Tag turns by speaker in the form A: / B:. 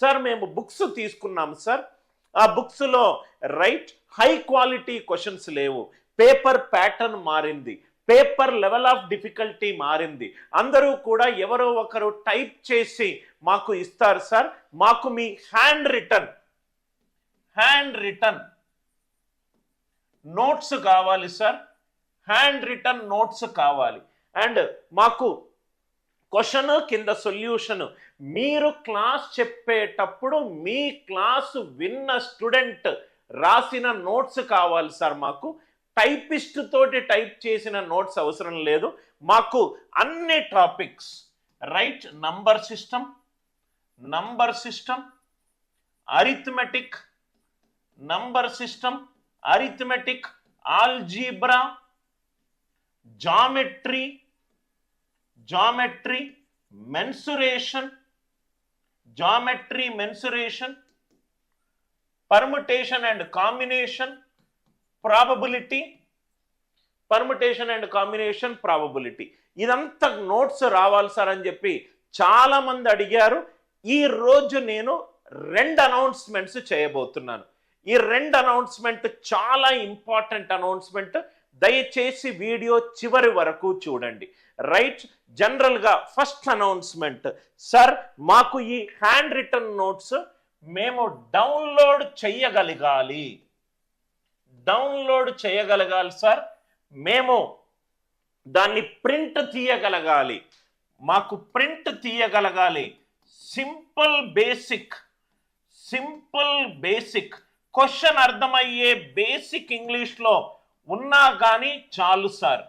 A: Sir మేము books తీసుకున్నాం sir. ఆ బుక్స్లో రైట్ హై క్వాలిటీ క్వశ్చన్స్ లేవు. పేపర్ ప్యాటర్న్ మారింది. పేపర్ లెవెల్ ఆఫ్ డిఫికల్టీ మారింది. అందరూ కూడా ఎవరో ఒకరు టైప్ చేసి మాకు ఇస్తారు సార్. మాకు మీ hand return hand return notes కావాలి సార్. హ్యాండ్ రిటర్న్ నోట్స్ కావాలి. అండ్ మాకు క్వశ్చన్ కింద సొల్యూషన్. మీరు క్లాస్ చెప్పేటప్పుడు మీ క్లాసు విన్న స్టూడెంట్ రాసిన నోట్స్ కావాలి సార్ మాకు. టైపిస్ట్ తోటి టైప్ చేసిన నోట్స్ అవసరం లేదు. మాకు అన్ని topics. Right number system number system arithmetic number system arithmetic algebra geometry geometry mensuration geometry mensuration permutation and combination probability permutation and combination probability. ఇదంతా నోట్స్ రావాలి సార్ అని చెప్పి చాలామంది అడిగారు. ఈ రోజు నేను రెండు అనౌన్స్మెంట్స్ చేయబోతున్నాను. ఈ రెండు అనౌన్స్మెంట్ చాలా ఇంపార్టెంట్ అనౌన్స్మెంట్. దయచేసి వీడియో చివరి వరకు చూడండి. రైట్ జనరల్గా ఫస్ట్ అనౌన్స్మెంట్. సార్ మాకు ఈ హ్యాండ్ రిటర్న్ నోట్స్ మేము డౌన్లోడ్ చెయ్యగలగాలి. డౌన్లోడ్ చేయగలగాలి సార్. మేము దాన్ని ప్రింట్ తీయగలగాలి. మాకు print తీయగలగాలి. Simple basic simple basic. Question అర్థమయ్యే బేసిక్ ఇంగ్లీష్లో ఉన్నా కానీ చాలు సార్.